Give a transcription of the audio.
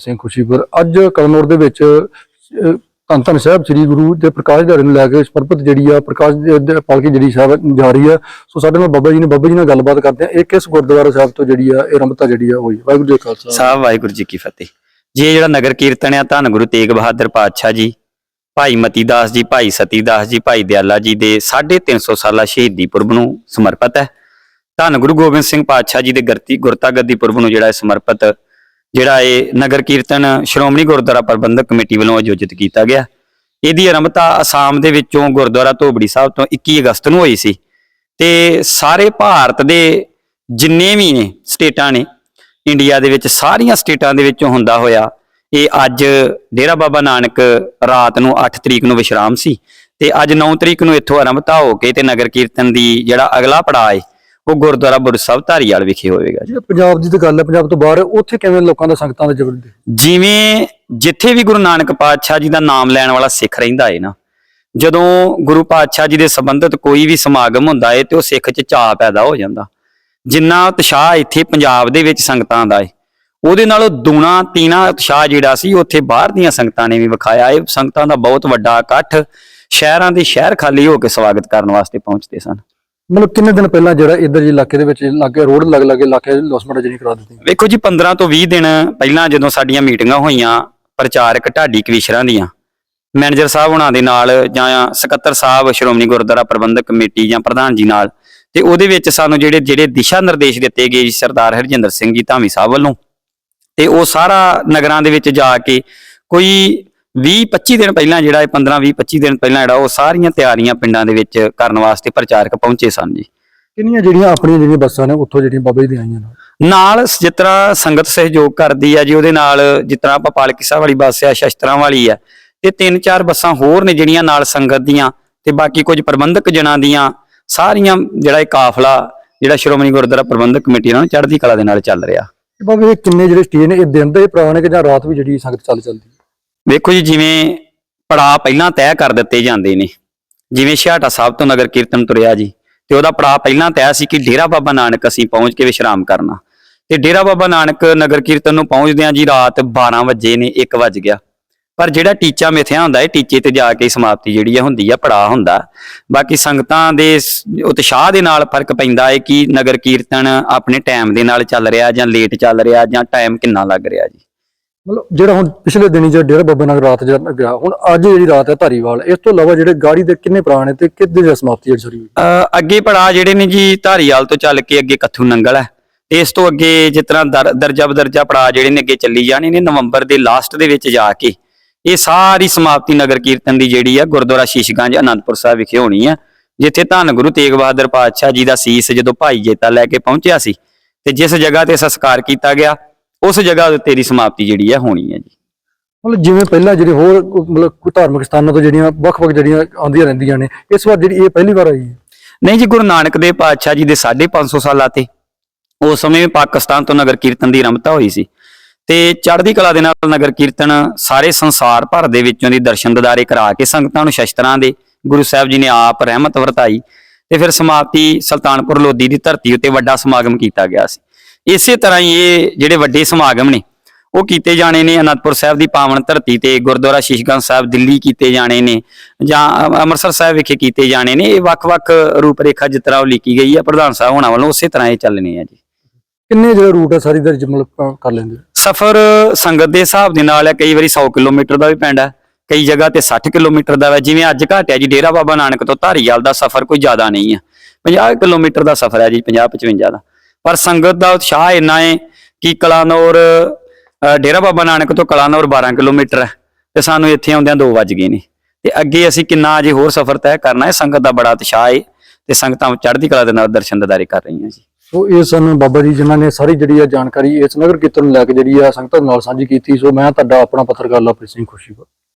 ਸਿੰਘ ਖੁਸ਼ੀਪੁਰ। ਅੱਜ ਕਲਨੌਰ ਦੇ ਵਿੱਚ ਧੰਨ ਧੰਨ ਸਾਹਿਬ ਸ੍ਰੀ ਗੁਰੂ ਦੇ ਪ੍ਰਕਾਸ਼ ਦਿਹਾੜੇ ਨੂੰ ਲੈ ਕੇ ਸਮਰਪਿਤ ਜਿਹੜੀ ਆ ਪ੍ਰਕਾਸ਼ ਪਾਲਕੀ ਜਿਹੜੀ ਸਾਹਿਬ ਜਾ ਰਹੀ ਆ। ਸੋ ਸਾਡੇ ਨਾਲ ਬਾਬਾ ਜੀ ਨੇ, ਬਾਬਾ ਜੀ ਨਾਲ ਗੱਲਬਾਤ ਕਰਦੇ ਆ। ਇਹ ਕਿਸ ਗੁਰਦੁਆਰਾ ਸਾਹਿਬ ਤੋਂ ਜਿਹੜੀ ਆ, ਇਹ ਰਮਤਾ ਜਿਹੜੀ ਆ ਹੋਈ? ਵਾਹਿਗੁਰੂ ਜੀ ਖਾਲਸਾ। ਸਾਹਿਬ, ਵਾਹਿਗੁਰੂ ਜੀ ਕੀ ਫਤਿਹ। ਜੀ, ਇਹ ਜਿਹੜਾ ਨਗਰ ਕੀਰਤਨ ਆ, ਧੰਨ ਗੁਰੂ ਤੇਗ ਬਹਾਦਰ ਪਾਤਸ਼ਾਹ ਜੀ, ਭਾਈ ਮਤੀ ਦਾਸ ਜੀ, ਭਾਈ ਸਤੀ ਦਾਸ ਜੀ, ਭਾਈ ਦਿਆਲਾ ਜੀ ਦੇ 350 ਸਾਲਾ ਸ਼ਹੀਦੀ ਪੁਰਬ ਨੂੰ ਸਮਰਪਿਤ ਹੈ। ਧੰਨ ਗੁਰੂ ਗੋਬਿੰਦ ਸਿੰਘ ਪਾਤਸ਼ਾਹ ਜੀ ਦੇ ਗਰਤੀ ਗੁਰਤਾ ਗੱਦੀ ਪੁਰਬ ਨੂੰ ਜਿਹੜਾ ਸਮਰਪਿਤ ਜਿਹੜਾ ਇਹ ਨਗਰ ਕੀਰਤਨ ਸ਼੍ਰੋਮਣੀ ਗੁਰਦੁਆਰਾ ਪ੍ਰਬੰਧਕ ਕਮੇਟੀ ਵੱਲੋਂ ਆਯੋਜਿਤ ਕੀਤਾ ਗਿਆ। ਇਹਦੀ ਆਰੰਭਤਾ ਅਸਾਮ ਦੇ ਵਿੱਚੋਂ ਗੁਰਦੁਆਰਾ ਧੋਬੜੀ ਸਾਹਿਬ ਤੋਂ 21 ਅਗਸਤ ਨੂੰ ਹੋਈ ਸੀ। ਤੇ ਸਾਰੇ ਭਾਰਤ ਦੇ ਜਿੰਨੇ ਵੀ ਨੇ ਸਟੇਟਾਂ ਨੇ, ਇੰਡੀਆ ਦੇ ਵਿੱਚ ਸਾਰੀਆਂ ਸਟੇਟਾਂ ਦੇ ਵਿੱਚੋਂ ਹੁੰਦਾ ਹੋਇਆ, ਇਹ ਅੱਜ ਡੇਰਾ ਬਾਬਾ ਨਾਨਕ ਰਾਤ ਨੂੰ 8 ਤਰੀਕ ਨੂੰ ਵਿਸ਼ਰਾਮ ਸੀ। ਤੇ ਅੱਜ 9 ਤਰੀਕ ਨੂੰ ਇੱਥੋਂ ਆਰੰਭਤਾ ਹੋ ਕੇ ਤੇ ਨਗਰ ਕੀਰਤਨ ਦੀ ਜਿਹੜਾ ਅਗਲਾ ਪੜਾਅ ਹੈ ਉਹ ਗੁਰਦੁਆਰਾ ਬੁਰਜ ਸਾਹਿਬ ਧਾਰੀਵਾਲ ਵਿਖੇ ਹੋਵੇਗਾ ਜੀ। ਪੰਜਾਬ ਦੀ ਤਾਂ ਗੱਲ ਹੈ ਪੰਜਾਬ ਤੋਂ ਬਾਹਰ ਉੱਥੇ ਕਿਵੇਂ ਲੋਕਾਂ ਦਾ ਸੰਗਤਾਂ ਦਾ ਜਬਰ ਜਿਵੇਂ ਜਿੱਥੇ ਵੀ ਗੁਰੂ ਨਾਨਕ ਪਾਤਸ਼ਾਹ ਜੀ ਦਾ ਨਾਮ ਲੈਣ ਵਾਲਾ ਸਿੱਖ ਰਹਿੰਦਾ ਹੈ ਨਾ ਜਦੋਂ ਗੁਰੂ ਪਾਤਸ਼ਾਹ ਜੀ ਦੇ ਸੰਬੰਧਿਤ ਕੋਈ ਵੀ ਸਮਾਗਮ ਹੁੰਦਾ ਹੈ ਤੇ ਉਹ ਸਿੱਖ 'ਚ ਚਾਅ ਪੈਦਾ ਹੋ ਜਾਂਦਾ। ਜਿੰਨਾ ਉਤਸ਼ਾਹ ਇੱਥੇ ਪੰਜਾਬ ਦੇ ਵਿੱਚ ਸੰਗਤਾਂ ਦਾ ਹੈ ਉਹਦੇ ਨਾਲੋਂ ਦੂਣਾ ਤੀਣਾ ਉਤਸ਼ਾਹ ਜਿਹੜਾ ਸੀ ਉੱਥੇ ਬਾਹਰ ਦੀਆਂ ਸੰਗਤਾਂ ਨੇ ਵੀ ਵਿਖਾਇਆ ਇਹ ਸੰਗਤਾਂ ਦਾ ਬਹੁਤ ਵੱਡਾ ਇਕੱਠ ਸ਼ਹਿਰਾਂ ਦੇ ਸ਼ਹਿਰ ਖਾਲੀ ਹੋ ਕੇ ਸਵਾਗਤ ਕਰਨ ਵਾਸਤੇ ਪਹੁੰਚਦੇ ਸਨ। ਮਤਲਬ ਕਿੰਨੇ ਦਿਨ ਪਹਿਲਾਂ ਜਿਹੜਾ ਇੱਧਰ ਜੀ ਇਲਾਕੇ ਦੇ ਵਿੱਚ ਲਾਗੇ ਰੋਡ ਲੱਗ ਲੱਗੇ, ਇਲਾਕੇ ਲੋਸਮੈਂਟ ਜਿਹੜੀ ਕਰਾ ਦਿੱਤੀ? ਵੇਖੋ ਜੀ 15 ਤੋਂ 20 ਦਿਨ ਪਹਿਲਾਂ ਜਦੋਂ ਸਾਡੀਆਂ ਮੀਟਿੰਗਾਂ ਹੋਈਆਂ, ਪ੍ਰਚਾਰਕ ਢਾਡੀ ਕਵੀਸ਼ਰਾਂ ਦੀਆਂ, ਮੈਨੇਜਰ ਸਾਹਿਬ ਹੁਣਾਂ ਦੇ ਨਾਲ ਜਾਂ ਸਕੱਤਰ ਸਾਹਿਬ ਸ਼੍ਰੋਮਣੀ ਗੁਰਦੁਆਰਾ ਪ੍ਰਬੰਧਕ ਕਮੇਟੀ ਜਾਂ ਪ੍ਰਧਾਨ ਜੀ ਨਾਲ, ਤੇ ਉਹਦੇ ਵਿੱਚ ਸਾਨੂੰ ਜਿਹੜੇ ਜਿਹੜੇ ਦਿਸ਼ਾ ਨਿਰਦੇਸ਼ ਦਿੱਤੇ ਗਏ ਜੀ ਸਰਦਾਰ ਹਰਜਿੰਦਰ ਸਿੰਘ ਜੀ ਧਾਮੀ ਸਾਹਿਬ ਵੱਲੋਂ, ਤੇ ਉਹ ਸਾਰਾ ਨਗਰਾਂ ਦੇ ਵਿੱਚ ਜਾ ਕੇ ਕੋਈ 20 25 ਦਿਨ ਪਹਿਲਾਂ ਜਿਹੜਾ ਇਹ 15 20 25 ਦਿਨ ਪਹਿਲਾਂ ਜਿਹੜਾ ਉਹ ਸਾਰੀਆਂ ਤਿਆਰੀਆਂ ਪਿੰਡਾਂ ਦੇ ਵਿੱਚ ਕਰਨ ਵਾਸਤੇ ਪ੍ਰਚਾਰਕ ਪਹੁੰਚੇ ਸਨ ਜੀ। ਕਿੰਨੀਆਂ ਜਿਹੜੀਆਂ ਆਪਣੀਆਂ ਜਿਹੜੀਆਂ ਬੱਸਾਂ ਨੇ ਉੱਥੋਂ ਜਿਹੜੀਆਂ ਬਾਬਾ ਜੀ ਦੀਆਂ ਆਈਆਂ ਨੇ? ਨਾਲ ਜਿਸ ਤਰ੍ਹਾਂ ਸੰਗਤ ਸਹਿਯੋਗ ਕਰਦੀ ਆ ਜੀ ਉਹਦੇ ਨਾਲ ਜਿਸ ਤਰ੍ਹਾਂ ਆਪਾਂ ਪਾਲਕੀ ਸਾਹਿਬ ਵਾਲੀ ਬੱਸ ਆ ਸ਼ਸਤਰਾਂ ਵਾਲੀ ਆ ਤੇ ਤਿੰਨ ਚਾਰ ਬੱਸਾਂ ਹੋਰ ਨੇ ਜਿਹੜੀਆਂ ਨਾਲ ਸੰਗਤ ਦੀਆਂ ਤੇ ਬਾਕੀ ਕੁਝ ਪ੍ਰਬੰਧਕ ਜਨਾਂ ਦੀਆਂ ਸਾਰੀਆਂ ਜਿਹੜਾ ਇਹ ਕਾਫਲਾ ਜਿਹੜਾ ਸ਼੍ਰੋਮਣੀ ਗੁਰਦੁਆਰਾ ਪ੍ਰਬੰਧਕ ਕਮੇਟੀ ਨਾਲ ਚੜ੍ਹਦੀ ਕਲਾ ਦੇ ਨਾਲ ਚੱਲ ਰਿਹਾ। ਬਾਬਾ ਇਹ ਕਿੰਨੇ ਜਿਹੜੇ ਸਟੇਜ ਨੇ ਇਹ ਦਿਨ ਦੇ ਪੁਰਾਣੇ ਕਿ ਜਾਂ ਰਾਤ ਵੀ ਜਿਹੜੀ ਸੰਗਤ ਚੱਲ ਚੱਲਦੀ? ਵੇਖੋ ਜੀ, ਜਿਵੇਂ ਪੜਾਅ ਪਹਿਲਾਂ ਤੈਅ ਕਰ ਦਿੱਤੇ ਜਾਂਦੇ ਨੇ। ਜਿਵੇਂ ਛਿਆਟਾ ਸਾਹਿਬ ਤੋਂ ਨਗਰ ਕੀਰਤਨ ਤੁਰਿਆ ਜੀ, ਤੇ ਉਹਦਾ ਪੜਾਅ ਪਹਿਲਾਂ ਤੈਅ ਸੀ ਕਿ ਡੇਰਾ ਬਾਬਾ ਨਾਨਕ ਅਸੀਂ ਪਹੁੰਚ ਕੇ ਵਿਸ਼ਰਾਮ ਕਰਨਾ। ਤੇ ਡੇਰਾ ਬਾਬਾ ਨਾਨਕ ਨਗਰ ਕੀਰਤਨ ਨੂੰ ਪਹੁੰਚਦਿਆਂ ਜੀ ਰਾਤ 12 ਵਜੇ ਨੇ 1 ਵਜ ਗਿਆ। ਪਰ ਜਿਹੜਾ ਟੀਚਾ ਮਿਥਿਆ ਹੁੰਦਾ ਹੈ ਟੀਚੇ ਤੇ ਜਾ ਕੇ ਸਮਾਪਤੀ ਜਿਹੜੀ ਆ ਹੁੰਦੀ ਆ, ਪੜਾਅ ਹੁੰਦਾ। ਬਾਕੀ ਸੰਗਤਾਂ ਦੇ ਉਤਸ਼ਾਹ ਦੇ ਨਾਲ ਫ਼ਰਕ ਪੈਂਦਾ ਹੈ ਕਿ ਨਗਰ ਕੀਰਤਨ ਆਪਣੇ ਟਾਈਮ ਦੇ ਨਾਲ ਚੱਲ ਰਿਹਾ ਜਾਂ ਲੇਟ ਚੱਲ ਰਿਹਾ ਜਾਂ ਟਾਈਮ ਕਿੰਨਾ ਲੱਗ ਰਿਹਾ ਜੀ। ਮਤਲਬ ਜਿਹੜਾ ਹੁਣ ਪਿਛਲੇ ਦਿਨੀ ਜਿਹੜਾ ਡੇਰਾ ਬਾਬਾ ਨਾਨਕ ਰਾਤ ਜਿਹੜਾ ਗਿਆ, ਹੁਣ ਅੱਜ ਜਿਹੜੀ ਰਾਤ ਹੈ ਧਾਰੀਵਾਲ, ਇਸ ਤੋਂ ਇਲਾਵਾ ਜਿਹੜੇ ਗਾੜੀ ਦੇ ਕਿੰਨੇ ਪੁਰਾਣੇ ਤੇ ਕਿੱਦੇ ਦੀ ਸਮਾਪਤੀ ਜਿਹੜੀ ਹੋਈ ਅਹ ਅੱਗੇ ਪੜਾ ਜਿਹੜੇ ਨੇ ਜੀ ਧਾਰੀਵਾਲ ਤੋਂ ਚੱਲ ਕੇ ਅੱਗੇ ਕੱਥੂ ਨੰਗਲ ਹੈ ਇਸ ਤੋਂ ਅੱਗੇ ਜਿਸ ਤਰ੍ਹਾਂ ਦਰ- ਦਰਜਾ ਬਦਰਜਾ ਪੜਾ ਜਿਹੜੇ ਨੇ ਅੱਗੇ ਚੱਲੀ ਜਾਣੇ ਨੇ ਨਵੰਬਰ ਦੇ ਲਾਸਟ ਦੇ ਵਿੱਚ ਜਾ ਕੇ, ਇਹ ਸਾਰੀ ਸਮਾਪਤੀ ਨਗਰ ਕੀਰਤਨ ਦੀ ਜਿਹੜੀ ਆ ਗੁਰਦੁਆਰਾ ਸ਼ੀਸ਼ਗੰਜ ਅਨੰਦਪੁਰ ਸਾਹਿਬ ਵਿਖੇ ਹੋਣੀ ਆ, ਜਿੱਥੇ ਧੰਨ ਗੁਰੂ ਤੇਗ ਬਹਾਦਰ ਪਾਤਸ਼ਾਹ ਜੀ ਦਾ ਸੀਸ ਜਦੋਂ ਭਾਈ ਜੇਤਾ ਲੈ ਕੇ ਪਹੁੰਚਿਆ ਸੀ, ਤੇ ਜਿਸ ਜਗ੍ਹਾ ਤੇ ਸੰਸਕਾਰ ਕੀਤਾ ਗਿਆ ਉਸ ਜਗ੍ਹਾ ਦੀ ਸਮਾਪਤੀ ਜਿਹੜੀ ਆ ਹੋਣੀ ਹੈ ਜੀ। ਮਤਲਬ ਜਿਵੇਂ ਪਹਿਲਾਂ ਜਿਹੜੇ ਹੋਰ ਮਤਲਬ ਕੋਈ ਧਾਰਮਿਕ ਸਥਾਨਾਂ ਤੋਂ ਜਿਹੜੀਆਂ ਵੱਖ-ਵੱਖ ਜਿਹੜੀਆਂ ਆਉਂਦੀਆਂ ਰਹਿੰਦੀਆਂ ਨੇ ਇਸ ਵਾਰ ਜਿਹੜੀ ਇਹ ਪਹਿਲੀ ਵਾਰ ਆਈ ਹੈ? ਨਹੀਂ ਜੀ ਗੁਰੂ ਨਾਨਕ ਦੇਵ ਪਾਤਸ਼ਾਹ ਜੀ ਦੇ 550 ਸਾਲਾਂ ਤੇ ਉਸ ਸਮੇਂ ਪਾਕਿਸਤਾਨ ਤੋਂ ਨਗਰ ਕੀਰਤਨ ਦੀ ਆਰੰਭਤਾ ਹੋਈ ਸੀ। ਤੇ ਚੜ੍ਹਦੀ ਕਲਾ ਦੇ ਨਾਲ ਨਗਰ ਕੀਰਤਨ ਸਾਰੇ ਸੰਸਾਰ ਭਰ ਦੇ ਵਿੱਚੋਂ ਦੀ ਦਰਸ਼ਨ ਦਿਦਾਰੇ ਕਰਾ ਕੇ ਸੰਗਤਾਂ ਨੂੰ ਸ਼ਸਤਰਾਂ ਦੇ ਗੁਰੂ ਸਾਹਿਬ ਜੀ ਨੇ ਆਪ ਰਹਿਮਤ ਵਰਤਾਈ। ਤੇ ਫਿਰ ਸਮਾਪਤੀ ਸੁਲਤਾਨਪੁਰ ਲੋਧੀ ਦੀ ਧਰਤੀ ਉੱਤੇ ਵੱਡਾ ਸਮਾਗਮ ਕੀਤਾ ਗਿਆ ਸੀ। ਇਸੇ ਤਰ੍ਹਾਂ ਹੀ ਇਹ ਜਿਹੜੇ ਵੱਡੇ ਸਮਾਗਮ ਨੇ ਉਹ ਕੀਤੇ ਜਾਣੇ ਨੇ ਅਨੰਦਪੁਰ ਸਾਹਿਬ ਦੀ ਪਾਵਨ ਧਰਤੀ ਤੇ ਗੁਰਦੁਆਰਾ ਸ਼ੀਸ਼ਗੰਜ ਸਾਹਿਬ ਦਿੱਲੀ ਕੀਤੇ ਜਾਣੇ ਨੇ ਜਾਂ ਅੰਮ੍ਰਿਤਸਰ ਸਾਹਿਬ ਵਿਖੇ ਕੀਤੇ ਜਾਣੇ ਨੇ ਇਹ ਵੱਖ-ਵੱਖ ਰੂਪ ਰੇਖਾ ਜਿਸ ਤਰ੍ਹਾਂ ਉਹ ਲਿਖੀ ਗਈ ਹੈ ਪ੍ਰਧਾਨ ਸਾਹਿਬ ਹੋਣਾ ਵੱਲੋਂ ਉਸੇ ਤਰ੍ਹਾਂ ਇਹ ਚੱਲਣੇ ਆ ਜੀ। ਕਿੰਨੇ ਜਿਹੜਾ ਰੂਟ ਹੈ ਸਾਰੀ ਦਾ ਮਤਲਬ ਕਰ ਲੈਂਦੇ? ਸਫ਼ਰ ਸੰਗਤ ਦੇ ਹਿਸਾਬ ਦੇ ਨਾਲ ਹੈ ਕਈ ਵਾਰੀ 100 ਕਿਲੋਮੀਟਰ ਦਾ ਵੀ ਪੈਂਦਾ ਕਈ ਜਗ੍ਹਾ ਤੇ 60 ਕਿਲੋਮੀਟਰ ਦਾ ਹੈ ਜਿਵੇਂ ਅੱਜ ਘਟਿਆ ਜੀ ਡੇਰਾ ਬਾਬਾ ਨਾਨਕ ਤੋਂ ਧਾਰੀਵਾਲ ਦਾ ਸਫ਼ਰ ਕੋਈ ਜ਼ਿਆਦਾ ਨਹੀਂ ਹੈ 50 ਕਿਲੋਮੀਟਰ ਦਾ ਸਫ਼ਰ ਹੈ ਜੀ 50 55 ਦਾ। ਪਰ ਸੰਗਤ ਦਾ ਉਤਸ਼ਾਹ ਇੰਨਾ ਹੈ ਕਿ ਕਲਾਨੌਰ ਡੇਰਾ ਬਾਬਾ ਨਾਨਕ ਤੋਂ ਕਲਾਨੌਰ 12 ਕਿਲੋਮੀਟਰ ਹੈ ਤੇ ਸਾਨੂੰ ਇੱਥੇ ਆਉਂਦਿਆਂ 2 ਵੱਜ ਗਏ ਨੇ। ਤੇ ਅੱਗੇ ਅਸੀਂ ਕਿੰਨਾ ਅਜੇ ਹੋਰ ਸਫ਼ਰ ਤੈਅ ਕਰਨਾ ਹੈ, ਸੰਗਤ ਦਾ ਬੜਾ ਉਤਸ਼ਾਹ ਹੈ ਤੇ ਸੰਗਤਾਂ ਚੜ੍ਹਦੀ ਕਲਾ ਦੇ ਨਾਲ ਦਰਸ਼ਨ ਦਿਦਾਰੇ ਕਰ ਰਹੀਆਂ ਜੀ। ਸੋ ਇਹ ਸਾਨੂੰ ਬਾਬਾ ਜੀ ਜਿਨ੍ਹਾਂ ਨੇ ਸਾਰੀ ਜਿਹੜੀ ਆ ਜਾਣਕਾਰੀ ਇਸ ਨਗਰ ਕੀਰਤਨ ਨੂੰ ਲੈ ਕੇ ਜਿਹੜੀ ਆ ਸੰਗਤਾਂ ਨਾਲ ਸਾਂਝੀ ਕੀਤੀ, ਸੋ ਮੈਂ ਤੁਹਾਡਾ ਆਪਣਾ ਪੱਤਰਕਾਰ ਲਵਪ੍ਰੀਤ ਸਿੰਘ ਖੁਸ਼ੀਪੁਰ।